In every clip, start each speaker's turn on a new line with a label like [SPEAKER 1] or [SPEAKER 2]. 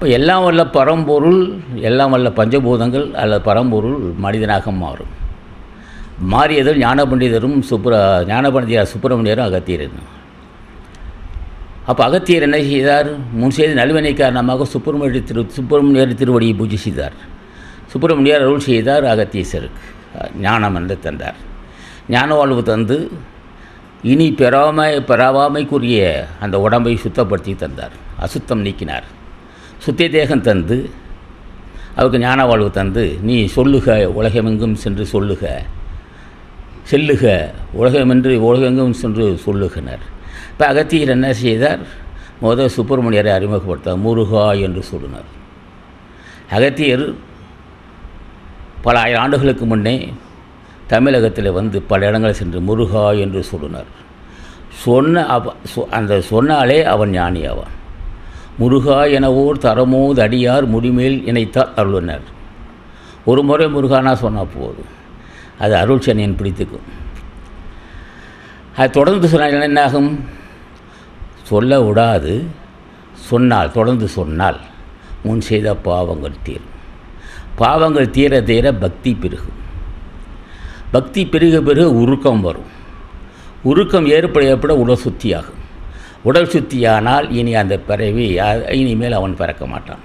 [SPEAKER 1] அப்போ எல்லாம் வல்ல பரம்பொருள் எல்லாம் வல்ல பஞ்சபூதங்கள் அல்லது பரம்பொருள் மனிதனாக மாறும். மாறியதில் ஞான பண்டிதரும் சுப்ர ஞான பண்டிதர் சுப்பிரமணியரும் அகத்தியரும். அப்போ அகத்தியர் என்ன செய்தார்? முன் செய்த நல்வினை காரணமாக சுப்பிரமணிய திரு சுப்பிரமணியர் திருவடியை பூஜை செய்தார். சுப்பிரமணியர் அருள் செய்தார் அகத்தீசருக்கு ஞானம் என்று தந்தார். ஞான வாழ்வு தந்து இனி பெறாமை பெறாமைக்குரிய அந்த உடம்பை சுத்தப்படுத்தி தந்தார். அசுத்தம் நீக்கினார். சுத்திய தேகம் தந்து அவருக்கு ஞான வாழ்வு தந்து நீ சொல்லுக உலகமெங்கும் சென்று சொல்லுக. செல்லுக உலகமென்று உலகெங்கும் சென்று சொல்லுகினர். இப்போ அகத்தியர் என்ன செய்தார்? முதல் சுப்பிரமணியரை அறிமுகப்படுத்தார் முருகா என்று சொல்லினார். அகத்தியர் பல ஆயிரம் ஆண்டுகளுக்கு முன்னே தமிழகத்தில் வந்து பல இடங்களில் சென்று முருகா என்று சொல்லினார். சொன்ன அவ சொ- அந்த சொன்னாலே அவன் ஞானி ஆவான். முருகா எனவோர் தரமோது அடியார் முடிமேல் இணைத்தார் அருளுனர் ஒரு முறை முருகானா சொன்னால் போதும். அது அருள் சனியன் பிடித்துக்கும். அது தொடர்ந்து சொன்னால் என்னாகும்? சொல்ல விடாது. சொன்னால் தொடர்ந்து சொன்னால் முன் செய்த பாவங்கள் தீரும். பாவங்கள் தீர தீர பக்தி பெருகும். பக்தி பெருக பெருக உருக்கம் வரும். உருக்கம் ஏற்பட ஏற்பட உடல் சுத்தியாகும். உடல் சுத்தியானால் இனி அந்த பிறவி இனிமேல் அவன் பிறக்க மாட்டான்.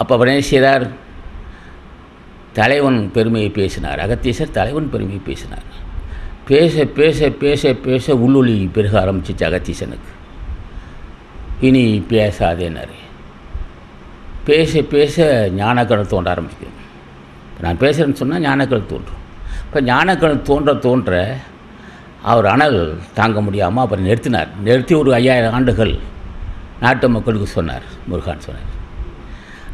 [SPEAKER 1] அப்போ அவர் என்ன செய்தார். தலைவன் பெருமையை பேசினார். அகத்தீசர் தலைவன் பெருமையை பேசினார். பேச பேச பேச பேச உள்ளொளி பெருக ஆரம்பிச்சிச்சு அகத்தீசனுக்கு இனி பேசாதேனார் பேச பேச ஞானக்கணல் தோன்ற ஆரம்பிக்கும் இப்போ நான் பேசுகிறேன்னு சொன்னால் ஞானக்கணல் தோன்றும். இப்போ ஞானக்கணல் தோன்ற தோன்ற அவர் அனல் தாங்க முடியாமல் அப்புறம் நிறுத்தினார். நிறுத்தி ஒரு ஐயாயிரம் ஆண்டுகள் நாட்டு மக்களுக்கு சொன்னார் முருகான் சொன்னார்.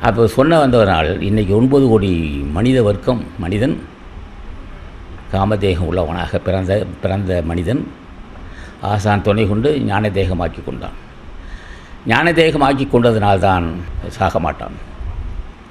[SPEAKER 1] அப்போ சொன்ன வந்தவனால் இன்றைக்கி ஒன்பது கோடி மனித வர்க்கம் மனிதன் காமதேகம் உள்ளவனாக பிறந்த பிறந்த மனிதன் ஆசான் துணை கொண்டு ஞான தேகமாக்கி கொண்டான். ஞான தேகமாக்கி கொண்டதினால்தான் சாக மாட்டான்